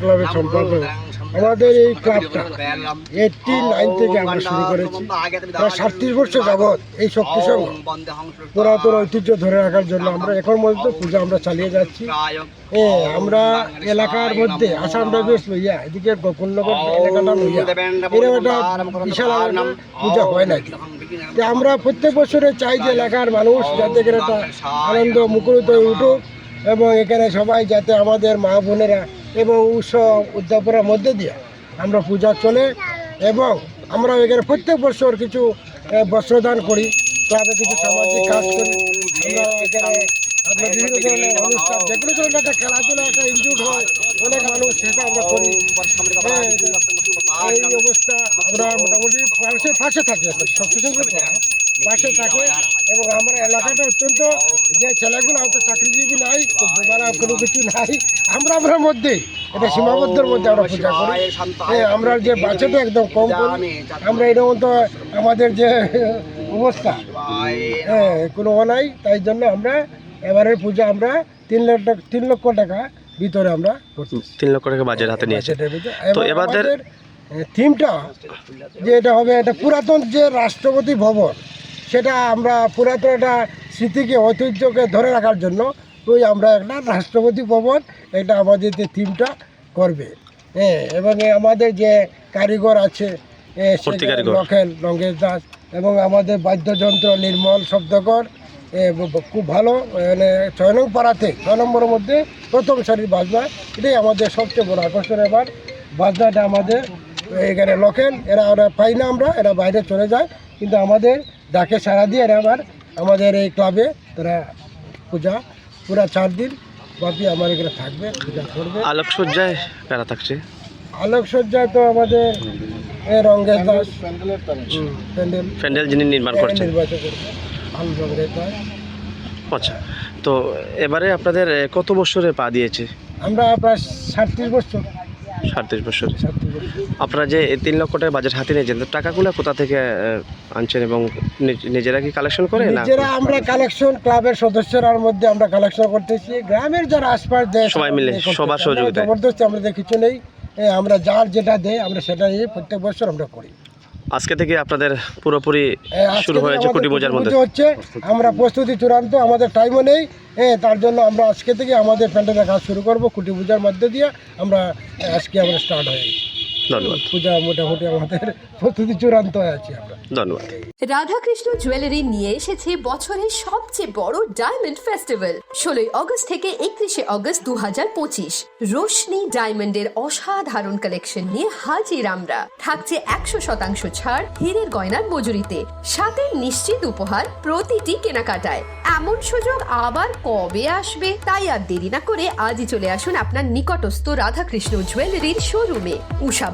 ক্লাবের সম্পাদক আমাদের এই ক্লাবটা এইটটি নাইন থেকে আমরা শুরু করেছি। প্রায় সাতত্রিশ বছর যাবৎ এই শক্তি সংঘ পুরাতন ঐতিহ্য ধরে রাখার জন্য আমরা এখন পর্যন্ত পূজা আমরা চালিয়ে যাচ্ছি। এ আমরা এলাকার মধ্যে আসাম রাইফেলস লইয়া এদিকে গোকুলনগর এলাকাটা লইয়া এরকম একটা বিশাল পূজা হয় নাকি আমরা প্রত্যেক বছরে চাই যে এলাকার মানুষ যাতে করে একটা আনন্দ মুখরিত হয়ে উঠুক। এবং এখানে সবাই যাতে আমাদের মা বোনেরা এবং উৎসব উদযাপনের মধ্যে দিয়ে আমরা পূজা চলে এবং আমরা এখানে প্রত্যেক বছর কিছু বস্ত্রদান করি ক্লাবে কিছু সামাজিক কাজ করি। আমরা এখানে আপনার বিভিন্ন ধরনের অনুষ্ঠান ধরনের একটা খেলাধুলা, একটা হয়, অনেক মানুষ সেটা আমরা করি। এই অবস্থা আমরা মোটামুটি পাশে পাশে থাকি সবকিছু পাশে থাকে এবং আমার এলাকাটা অত্যন্ত যে ছেলেগুলো হয়তো চাকরিজীবী নাই বেলা কোনো কিছু নাই। আমরা আমরা মধ্যে এটা সীমাবদ্ধের মধ্যে আমরা পূজা করি। আমরা যে বাচ্চাটা একদম কম করি। আমরা এরকম তো আমাদের যে অবস্থা হ্যাঁ কোনো নাই তাই জন্য আমরা এবারের পূজা আমরা তিন লক্ষ টাকা তিন লক্ষ টাকা ভিতরে আমরা তিন লক্ষ টাকা বাজেট হাতে নিয়েছে। তো এবং এবারদের- আমাদের, থিমটা যে এটা হবে এটা পুরাতন যে রাষ্ট্রপতি ভবন সেটা আমরা পুরাতন একটা স্মৃতিকে ঐতিহ্যকে ধরে রাখার জন্য ওই আমরা একটা রাষ্ট্রপতি ভবন এটা আমাদের যে থিমটা করবে। হ্যাঁ এবং আমাদের যে কারিগর আছে লখেন লঙ্কেশ দাস এবং আমাদের বাদ্যযন্ত্র নির্মল শব্দকর খুব ভালো মানে ছয় নং পাড়াতে ছয় নম্বরের মধ্যে প্রথম সারির বাজনা এটাই আমাদের সবচেয়ে বড় আকর্ষণ এবার। বাজনাটা আমাদের এখানে লোকেল এরা ওরা পাই না আমরা এরা বাইরে চলে যায় কিন্তু আমাদের ডাকে সারা দিয়ে আবার আমাদের এই ক্লাবে তারা পূজা পুরা চার দিন বাকি আমার এখানে থাকবে পূজা করবে। আলোকসজ্জায় কারা থাকছে? আলোকসজ্জায় তো আমাদের রঙ্গেশ দাস প্যান্ডেল। প্যান্ডেল যিনি নির্মাণ করছেন। দাস। আচ্ছা তো এবারে আপনাদের কত বছরে পা দিয়েছে? আমরা প্রায় সাতত্রিশ বছর। সাতত্রিশ বছর। আপনারা যে এই তিন লক্ষ টাকা বাজেট হাতে নিয়েছেন তো টাকাগুলো কোথা থেকে আনছেন এবং নিজেরা কি কালেকশন করে নিজেরা আমরা কালেকশন ক্লাবের সদস্যরার মধ্যে আমরা কালেকশন করতেছি। গ্রামের যারা আশপাশ দেয় সবাই মিলে, সবার সহযোগিতা। জবরদস্তি আমাদের কিছু নেই। আমরা যার যেটা দেয় আমরা সেটা নিয়ে প্রত্যেক বছর আমরা করি। আজকে থেকে আপনাদের পুরোপুরি শুরু হয়েছে কুটি পূজার মধ্যে হচ্ছে আমরা প্রস্তুতি চূড়ান্ত আমাদের টাইমও নেই। হ্যাঁ তার জন্য আমরা আজকে থেকে আমাদের প্যান্ডেলের কাজ শুরু করব কুটি পূজার মধ্যে দিয়ে। আমরা আজকে আমরা স্টার্ট হয়ে ধন্যবাদ। পূজা মোটামুটি আমাদের প্রস্তুতি চূড়ান্ত হয়ে আছি আমরা। ধন্যবাদ। রাধাকৃষ্ণ জুয়েলারি নিয়ে এসেছে বছরের সবচেয়ে বড় ডায়মন্ড ফেস্টিভ্যাল ষোলোই অগস্ট থেকে একত্রিশে অগস্ট দু হাজার পঁচিশ। রোশনি ডায়মন্ডের অসাধারণ কালেকশন নিয়ে হাজির আমরা। থাকছে একশো শতাংশ ছাড় হীরের গয়নার মজুরিতে। সাথে নিশ্চিত উপহার প্রতিটি কেনাকাটায়। এমন সুযোগ আবার কবে আসবে তাই আর দেরি না করে আজই চলে আসুন আপনার নিকটস্থ রাধাকৃষ্ণ জুয়েলারির শোরুমে Usha